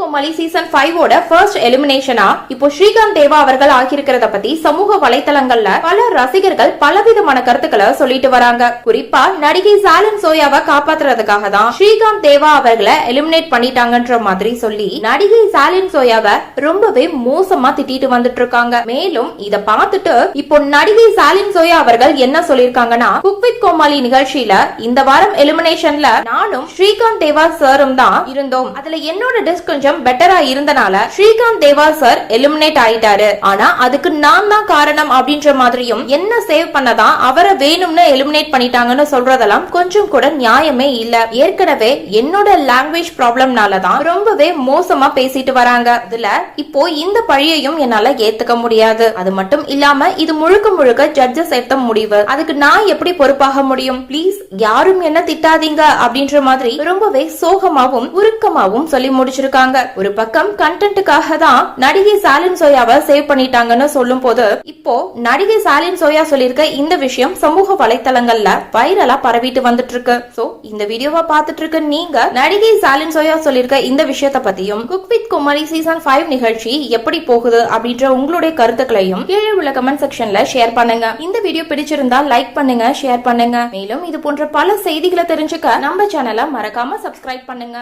கோமாளி season ஃபைவோட first எலிமினேஷனா இப்போ ஸ்ரீகாந்த் தேவா அவர்கள் ஆகியிருக்கிறத பத்தி சமூக வலைத்தளங்கள்ல பல ரசிகர்கள் பலவிதமான கருத்துக்களை சொல்லிட்டு வராங்க. குறிப்பா நடிகை சாலன் சோயாவை காப்பாத்துறதுக்காக தான் ஸ்ரீகாந்த் தேவா அவர்களை எலிமினேட் பண்ணிட்டாங்கன்ற மாதிரி சொல்லி நடிகை சாலின் சோயாவை ரொம்பவே மோசமா திட்டிட்டு வந்துட்டு இருக்காங்க. மேலும் இத பார்த்துட்டு இப்போ நடிகை சாலின் சோயா அவர்கள் என்ன சொல்லிருக்காங்கன்னா குக் வித் கோமாளி நிகழ்ச்சியில இந்த வாரம் எலிமினேஷன்ல நானும் ஸ்ரீகாந்த் தேவா சாரும் தான் இருந்தோம். அதுல என்னோட டிஸ்க் கொஞ்சம் பெட்டரா இருந்தனால ஸ்ரீகாந்த் தேவா சார் எலிமினேட் ஆயிட்டாரு. ஆனா அதுக்கு நான் தான் காரணம் அப்படின்ற மாதிரியும் என்ன சேவ் பண்ணதான் அவரை வேணும்னு எலிமினேட் பண்ணிட்டாங்கன்னு சொல்றதெல்லாம் கொஞ்சம் கூட நியாயமே இல்ல. ஏற்கனவே என்னோட லாங்குவேஜ் ப்ராப்ளம்னால தான் ரொம்பவே மோசமா பேசிட்டு வராங்க. இதுல இப்போ இந்த பழியையும் என்னால ஏத்துக்க முடியாது. அது மட்டும் இல்லாம இது முழுக்க முழுக்க ஜட்ஜஸ் எடுத்த முடிவு. அதுக்கு நான் எப்படி பொறுப்பாக முடியும்? ப்ளீஸ் யாரும் என்ன திட்டாதீங்க அப்படின்ற மாதிரி ரொம்பவே சோகமாவும் உருக்கமாவும் சொல்லி முடிச்சிருக்காங்க. ஒரு பக்கம் கண்டென்ட்டுக்காக தான் நடிகை சாலின் சோயாவை சேவ் பண்ணிட்டாங்கன்னு சொல்லும் போது இப்போ நடிகை சாலின் சோயா சொல்லியிருக்க இந்த விஷயம் சமூக வலைத்தளங்கள்ல வைரலா பரவிட்டு வந்துட்டு இருக்கு சோ இந்த வீடியோவை பார்த்துட்டு இருக்க நீங்க நடிகை சாலின் சோயா சொல்லியிருக்க இந்த விஷயத்த பத்தியும் cook with Comali season five நிகழ்ச்சி எப்படி போகுது அப்படின்ற உங்களுடைய கருத்துக்களையும் கீழே உள்ள கமெண்ட் செக்ஷன்ல ஷேர் பண்ணுங்க. இந்த வீடியோ பிடிச்சிருந்தா லைக் பண்ணுங்க ஷேர் பண்ணுங்க. மேலும் இது போன்ற பல செய்திகளை தெரிஞ்சுக்க நம்ம சேனலை மறக்காம சப்ஸ்கிரைப் பண்ணுங்க.